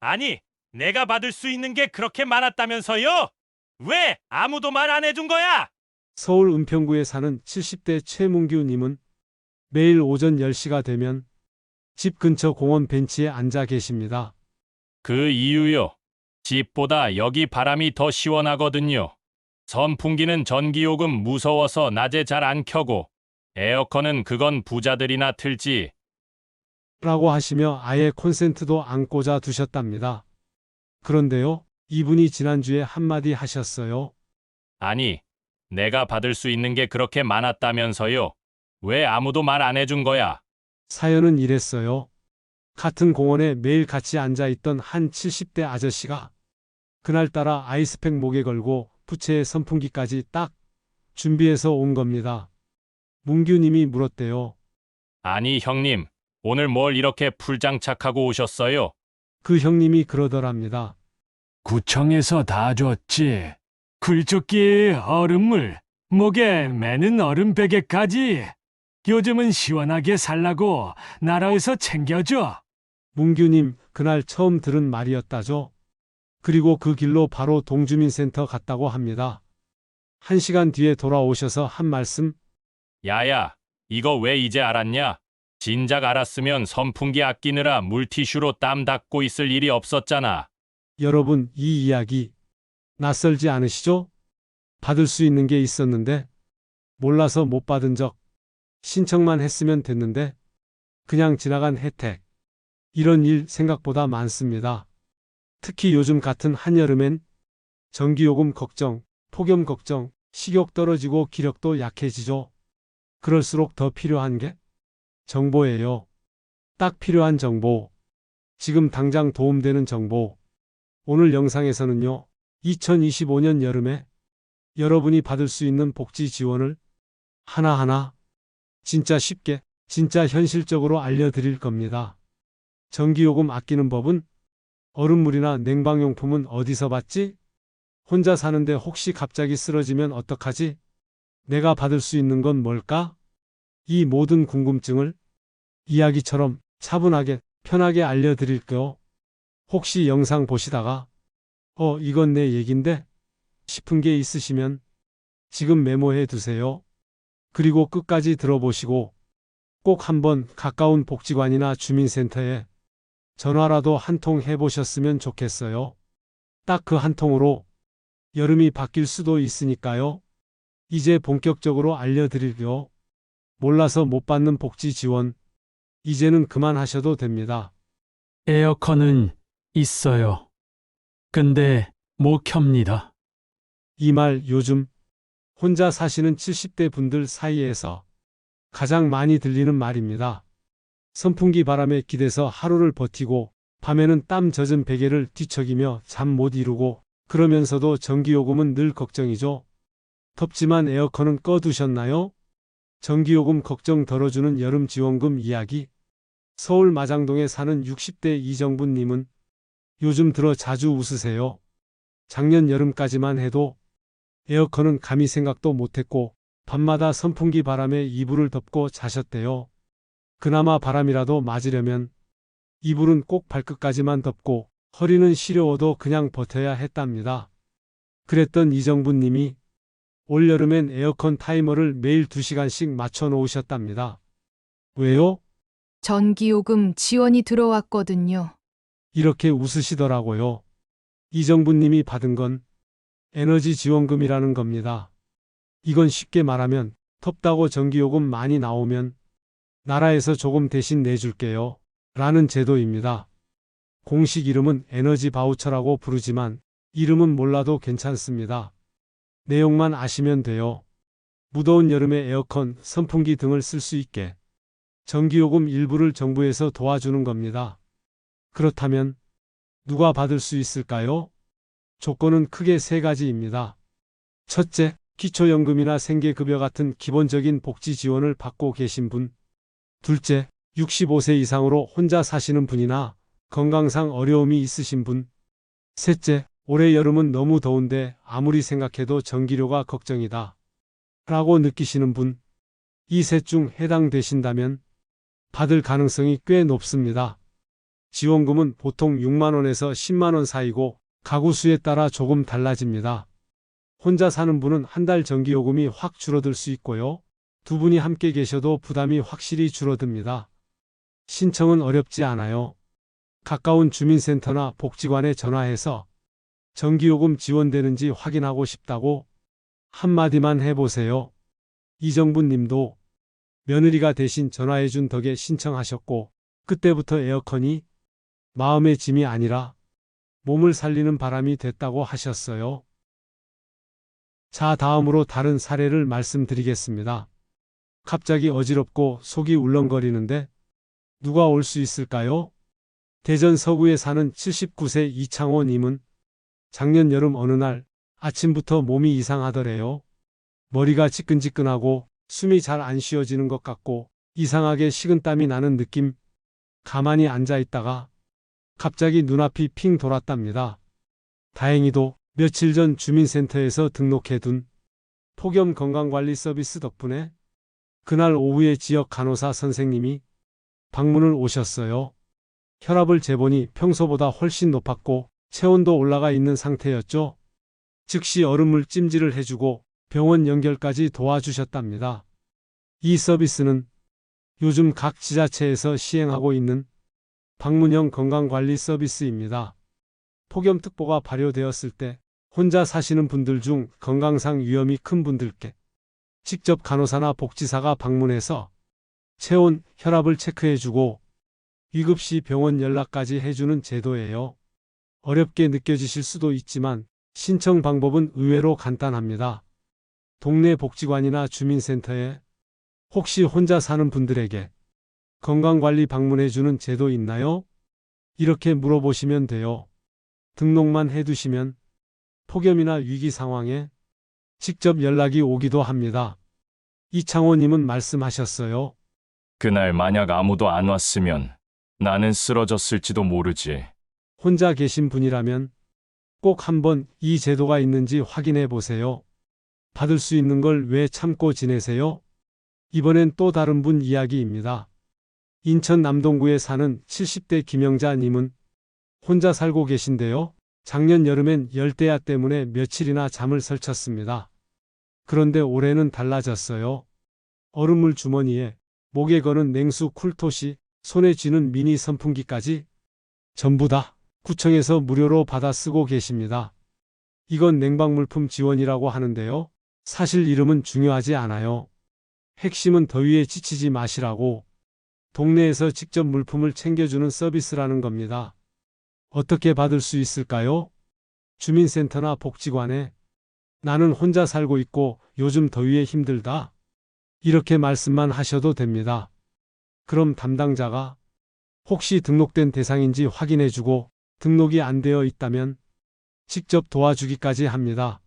아니, 내가 받을 수 있는 게 그렇게 많았다면서요? 왜 아무도 말 안 해준 거야? 서울 은평구에 사는 70대 최문규 님은 매일 오전 10시가 되면 집 근처 공원 벤치에 앉아 계십니다. 그 이유요. 집보다 여기 바람이 더 시원하거든요. 선풍기는 전기요금 무서워서 낮에 잘 안 켜고 에어컨은 그건 부자들이나 틀지. 라고 하시며 아예 콘센트도 안 꽂아 두셨답니다. 그런데요, 이분이 지난주에 한마디 하셨어요. 아니, 내가 받을 수 있는 게 그렇게 많았다면서요. 왜 아무도 말 안 해준 거야? 사연은 이랬어요. 같은 공원에 매일 같이 앉아 있던 한 70대 아저씨가 그날따라 아이스팩 목에 걸고 부채에 선풍기까지 딱 준비해서 온 겁니다. 문규님이 물었대요. 아니, 형님, 오늘 뭘 이렇게 풀장착하고 오셨어요? 그 형님이 그러더랍니다. 구청에서 다 줬지. 굴조끼에 얼음물, 목에 매는 얼음베개까지. 요즘은 시원하게 살라고 나라에서 챙겨줘. 문규님, 그날 처음 들은 말이었다죠. 그리고 그 길로 바로 동주민센터 갔다고 합니다. 한 시간 뒤에 돌아오셔서 한 말씀, 야야, 이거 왜 이제 알았냐? 진작 알았으면 선풍기 아끼느라 물티슈로 땀 닦고 있을 일이 없었잖아. 여러분, 이 이야기 낯설지 않으시죠? 받을 수 있는 게 있었는데, 몰라서 못 받은 적, 신청만 했으면 됐는데, 그냥 지나간 혜택. 이런 일 생각보다 많습니다. 특히 요즘 같은 한여름엔 전기요금 걱정, 폭염 걱정, 식욕 떨어지고 기력도 약해지죠. 그럴수록 더 필요한 게 정보예요. 딱 필요한 정보. 지금 당장 도움되는 정보. 오늘 영상에서는요, 2025년 여름에 여러분이 받을 수 있는 복지 지원을 하나하나 진짜 쉽게, 진짜 현실적으로 알려드릴 겁니다. 전기요금 아끼는 법은 얼음물이나 냉방용품은 어디서 받지? 혼자 사는데 혹시 갑자기 쓰러지면 어떡하지? 내가 받을 수 있는 건 뭘까? 이 모든 궁금증을 이야기처럼 차분하게 편하게 알려드릴게요. 혹시 영상 보시다가 어, 이건 내 얘긴데 싶은 게 있으시면 지금 메모해 두세요. 그리고 끝까지 들어보시고 꼭 한번 가까운 복지관이나 주민센터에 전화라도 한 통 해보셨으면 좋겠어요. 딱 그 한 통으로 여름이 바뀔 수도 있으니까요. 이제 본격적으로 알려드릴게요. 몰라서 못 받는 복지 지원. 이제는 그만하셔도 됩니다. 에어컨은 있어요. 근데 못 켭니다. 이 말 요즘 혼자 사시는 70대 분들 사이에서 가장 많이 들리는 말입니다. 선풍기 바람에 기대서 하루를 버티고 밤에는 땀 젖은 베개를 뒤척이며 잠 못 이루고 그러면서도 전기요금은 늘 걱정이죠. 덥지만 에어컨은 꺼두셨나요? 전기요금 걱정 덜어주는 여름 지원금 이야기. 서울 마장동에 사는 60대 이정분님은 요즘 들어 자주 웃으세요. 작년 여름까지만 해도 에어컨은 감히 생각도 못했고 밤마다 선풍기 바람에 이불을 덮고 자셨대요. 그나마 바람이라도 맞으려면 이불은 꼭 발끝까지만 덮고 허리는 시려워도 그냥 버텨야 했답니다. 그랬던 이정분님이 올여름엔 에어컨 타이머를 매일 2시간씩 맞춰 놓으셨답니다. 왜요? 전기요금 지원이 들어왔거든요. 이렇게 웃으시더라고요. 이정부님이 받은 건 에너지 지원금이라는 겁니다. 이건 쉽게 말하면 덥다고 전기요금 많이 나오면 나라에서 조금 대신 내줄게요. 라는 제도입니다. 공식 이름은 에너지 바우처라고 부르지만 이름은 몰라도 괜찮습니다. 내용만 아시면 돼요. 무더운 여름에 에어컨, 선풍기 등을 쓸 수 있게 전기요금 일부를 정부에서 도와주는 겁니다. 그렇다면 누가 받을 수 있을까요? 조건은 크게 세 가지입니다. 첫째, 기초연금이나 생계급여 같은 기본적인 복지 지원을 받고 계신 분. 둘째, 65세 이상으로 혼자 사시는 분이나 건강상 어려움이 있으신 분. 셋째, 올해 여름은 너무 더운데 아무리 생각해도 전기료가 걱정이다. 라고 느끼시는 분. 이 셋 중 해당되신다면 받을 가능성이 꽤 높습니다. 지원금은 보통 6만원에서 10만원 사이고 가구 수에 따라 조금 달라집니다. 혼자 사는 분은 한 달 전기요금이 확 줄어들 수 있고요. 두 분이 함께 계셔도 부담이 확실히 줄어듭니다. 신청은 어렵지 않아요. 가까운 주민센터나 복지관에 전화해서 전기요금 지원되는지 확인하고 싶다고 한마디만 해보세요. 이정분 님도 며느리가 대신 전화해준 덕에 신청하셨고, 그때부터 에어컨이 마음의 짐이 아니라 몸을 살리는 바람이 됐다고 하셨어요. 자, 다음으로 다른 사례를 말씀드리겠습니다. 갑자기 어지럽고 속이 울렁거리는데 누가 올 수 있을까요? 대전 서구에 사는 79세 이창호 님은 작년 여름 어느 날 아침부터 몸이 이상하더래요. 머리가 지끈지끈하고 숨이 잘 안 쉬어지는 것 같고 이상하게 식은땀이 나는 느낌. 가만히 앉아 있다가 갑자기 눈앞이 핑 돌았답니다. 다행히도 며칠 전 주민센터에서 등록해둔 폭염 건강관리 서비스 덕분에 그날 오후에 지역 간호사 선생님이 방문을 오셨어요. 혈압을 재보니 평소보다 훨씬 높았고 체온도 올라가 있는 상태였죠. 즉시 얼음물 찜질을 해주고 병원 연결까지 도와주셨답니다. 이 서비스는 요즘 각 지자체에서 시행하고 있는 방문형 건강관리 서비스입니다. 폭염특보가 발효되었을 때 혼자 사시는 분들 중 건강상 위험이 큰 분들께 직접 간호사나 복지사가 방문해서 체온, 혈압을 체크해주고 위급시 병원 연락까지 해주는 제도예요. 어렵게 느껴지실 수도 있지만 신청 방법은 의외로 간단합니다. 동네 복지관이나 주민센터에 혹시 혼자 사는 분들에게 건강관리 방문해주는 제도 있나요? 이렇게 물어보시면 돼요. 등록만 해두시면 폭염이나 위기 상황에 직접 연락이 오기도 합니다. 이창호님은 말씀하셨어요. 그날 만약 아무도 안 왔으면 나는 쓰러졌을지도 모르지. 혼자 계신 분이라면 꼭 한번 이 제도가 있는지 확인해 보세요. 받을 수 있는 걸 왜 참고 지내세요? 이번엔 또 다른 분 이야기입니다. 인천 남동구에 사는 70대 김영자님은 혼자 살고 계신데요. 작년 여름엔 열대야 때문에 며칠이나 잠을 설쳤습니다. 그런데 올해는 달라졌어요. 얼음물 주머니에 목에 거는 냉수 쿨토시, 손에 쥐는 미니 선풍기까지 전부 다 구청에서 무료로 받아 쓰고 계십니다. 이건 냉방물품 지원이라고 하는데요. 사실 이름은 중요하지 않아요. 핵심은 더위에 지치지 마시라고 동네에서 직접 물품을 챙겨주는 서비스라는 겁니다. 어떻게 받을 수 있을까요? 주민센터나 복지관에 나는 혼자 살고 있고 요즘 더위에 힘들다. 이렇게 말씀만 하셔도 됩니다. 그럼 담당자가 혹시 등록된 대상인지 확인해주고 등록이 안 되어 있다면 직접 도와주기까지 합니다.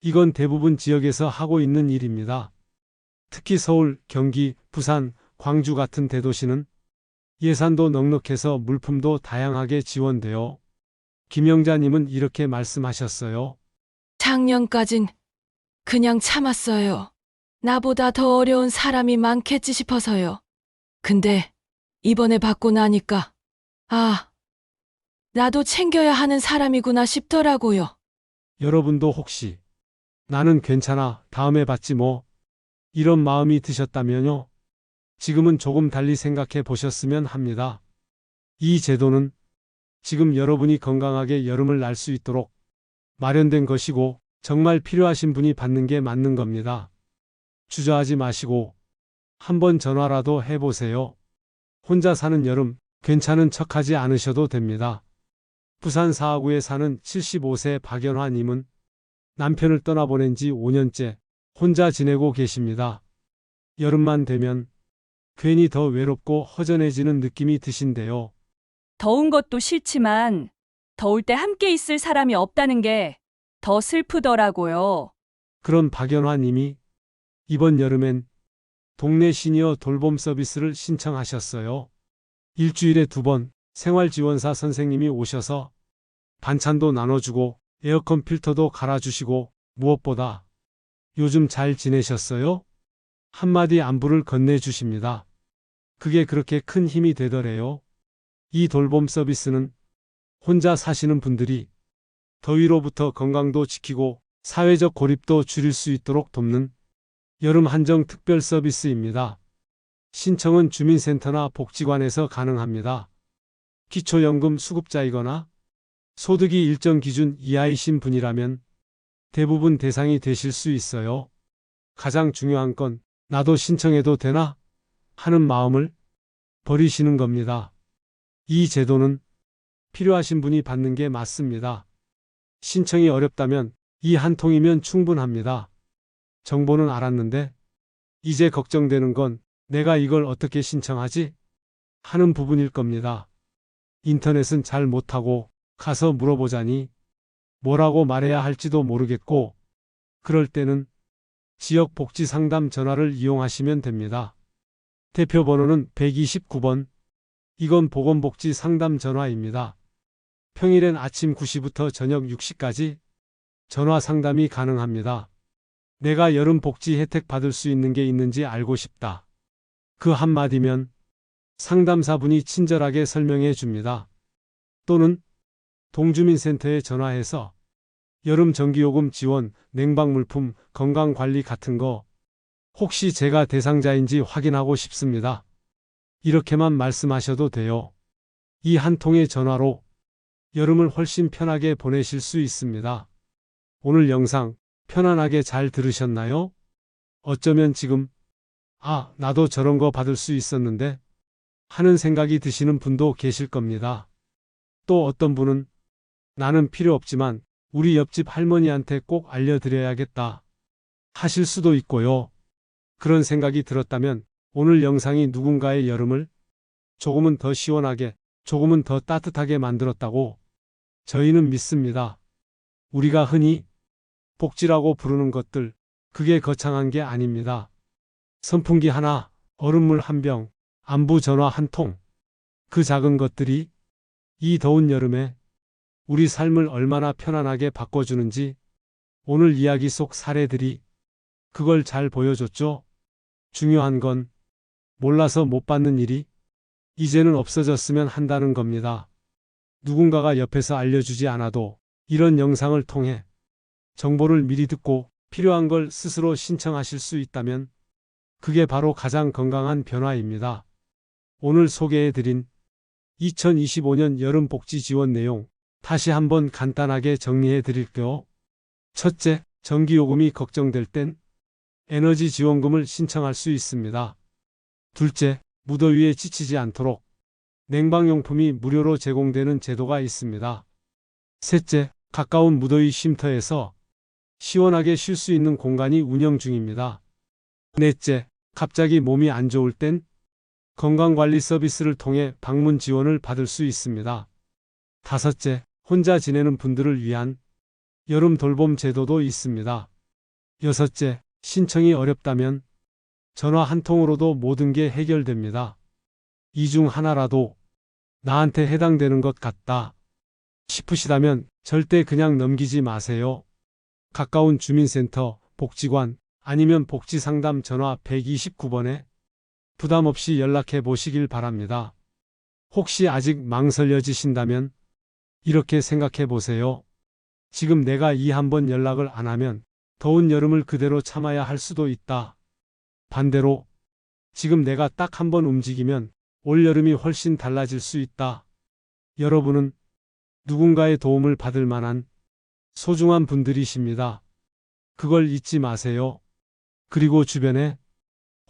이건 대부분 지역에서 하고 있는 일입니다. 특히 서울, 경기, 부산, 광주 같은 대도시는 예산도 넉넉해서 물품도 다양하게 지원되어 김영자님은 이렇게 말씀하셨어요. 작년까진 그냥 참았어요. 나보다 더 어려운 사람이 많겠지 싶어서요. 근데 이번에 받고 나니까, 아, 나도 챙겨야 하는 사람이구나 싶더라고요. 여러분도 혹시 나는 괜찮아, 다음에 받지 뭐. 이런 마음이 드셨다면요. 지금은 조금 달리 생각해 보셨으면 합니다. 이 제도는 지금 여러분이 건강하게 여름을 날 수 있도록 마련된 것이고 정말 필요하신 분이 받는 게 맞는 겁니다. 주저하지 마시고 한번 전화라도 해보세요. 혼자 사는 여름 괜찮은 척하지 않으셔도 됩니다. 부산 사하구에 사는 75세 박연화님은 남편을 떠나보낸 지 5년째 혼자 지내고 계십니다. 여름만 되면 괜히 더 외롭고 허전해지는 느낌이 드신대요. 더운 것도 싫지만 더울 때 함께 있을 사람이 없다는 게 더 슬프더라고요. 그런 박연화 님이 이번 여름엔 동네 시니어 돌봄 서비스를 신청하셨어요. 일주일에 두 번 생활지원사 선생님이 오셔서 반찬도 나눠주고 에어컨 필터도 갈아주시고 무엇보다 요즘 잘 지내셨어요? 한마디 안부를 건네주십니다. 그게 그렇게 큰 힘이 되더래요. 이 돌봄 서비스는 혼자 사시는 분들이 더위로부터 건강도 지키고 사회적 고립도 줄일 수 있도록 돕는 여름 한정 특별 서비스입니다. 신청은 주민센터나 복지관에서 가능합니다. 기초연금 수급자이거나 소득이 일정 기준 이하이신 분이라면 대부분 대상이 되실 수 있어요. 가장 중요한 건 나도 신청해도 되나 하는 마음을 버리시는 겁니다. 이 제도는 필요하신 분이 받는 게 맞습니다. 신청이 어렵다면 이 한 통이면 충분합니다. 정보는 알았는데 이제 걱정되는 건 내가 이걸 어떻게 신청하지? 하는 부분일 겁니다. 인터넷은 잘 못하고 가서 물어보자니 뭐라고 말해야 할지도 모르겠고 그럴 때는 지역 복지 상담 전화를 이용하시면 됩니다. 대표 번호는 129번. 이건 보건복지 상담 전화입니다. 평일엔 아침 9시부터 저녁 6시까지 전화 상담이 가능합니다. 내가 여름 복지 혜택 받을 수 있는 게 있는지 알고 싶다. 그 한마디면 상담사분이 친절하게 설명해 줍니다. 또는 동주민센터에 전화해서 여름 전기요금 지원, 냉방물품, 건강관리 같은 거 혹시 제가 대상자인지 확인하고 싶습니다. 이렇게만 말씀하셔도 돼요. 이 한 통의 전화로 여름을 훨씬 편하게 보내실 수 있습니다. 오늘 영상 편안하게 잘 들으셨나요? 어쩌면 지금 아, 나도 저런 거 받을 수 있었는데 하는 생각이 드시는 분도 계실 겁니다. 또 어떤 분은 나는 필요 없지만 우리 옆집 할머니한테 꼭 알려드려야겠다 하실 수도 있고요. 그런 생각이 들었다면 오늘 영상이 누군가의 여름을 조금은 더 시원하게, 조금은 더 따뜻하게 만들었다고 저희는 믿습니다. 우리가 흔히 복지라고 부르는 것들, 그게 거창한 게 아닙니다. 선풍기 하나, 얼음물 한 병, 안부 전화 한 통. 그 작은 것들이 이 더운 여름에 우리 삶을 얼마나 편안하게 바꿔주는지 오늘 이야기 속 사례들이 그걸 잘 보여줬죠. 중요한 건 몰라서 못 받는 일이 이제는 없어졌으면 한다는 겁니다. 누군가가 옆에서 알려주지 않아도 이런 영상을 통해 정보를 미리 듣고 필요한 걸 스스로 신청하실 수 있다면 그게 바로 가장 건강한 변화입니다. 오늘 소개해드린 2025년 여름 복지 지원 내용 다시 한번 간단하게 정리해 드릴게요. 첫째, 전기요금이 걱정될 땐 에너지 지원금을 신청할 수 있습니다. 둘째, 무더위에 지치지 않도록 냉방용품이 무료로 제공되는 제도가 있습니다. 셋째, 가까운 무더위 쉼터에서 시원하게 쉴 수 있는 공간이 운영 중입니다. 넷째, 갑자기 몸이 안 좋을 땐 건강관리 서비스를 통해 방문 지원을 받을 수 있습니다. 다섯째, 혼자 지내는 분들을 위한 여름 돌봄 제도도 있습니다. 여섯째, 신청이 어렵다면 전화 한 통으로도 모든 게 해결됩니다. 이 중 하나라도 나한테 해당되는 것 같다 싶으시다면 절대 그냥 넘기지 마세요. 가까운 주민센터, 복지관, 아니면 복지상담 전화 129번에 부담 없이 연락해 보시길 바랍니다. 혹시 아직 망설여지신다면 이렇게 생각해 보세요. 지금 내가 이 한 번 연락을 안 하면 더운 여름을 그대로 참아야 할 수도 있다. 반대로 지금 내가 딱 한 번 움직이면 올 여름이 훨씬 달라질 수 있다. 여러분은 누군가의 도움을 받을 만한 소중한 분들이십니다. 그걸 잊지 마세요. 그리고 주변에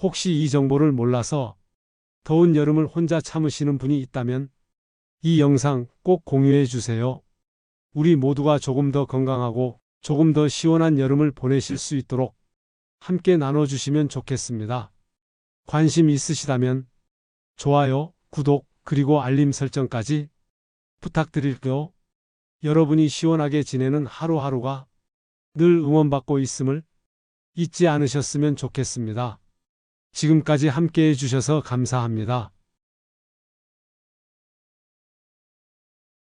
혹시 이 정보를 몰라서 더운 여름을 혼자 참으시는 분이 있다면 이 영상 꼭 공유해 주세요. 우리 모두가 조금 더 건강하고 조금 더 시원한 여름을 보내실 수 있도록 함께 나눠주시면 좋겠습니다. 관심 있으시다면 좋아요, 구독, 그리고 알림 설정까지 부탁드릴게요. 여러분이 시원하게 지내는 하루하루가 늘 응원받고 있음을 잊지 않으셨으면 좋겠습니다. 지금까지 함께 해 주셔서 감사합니다.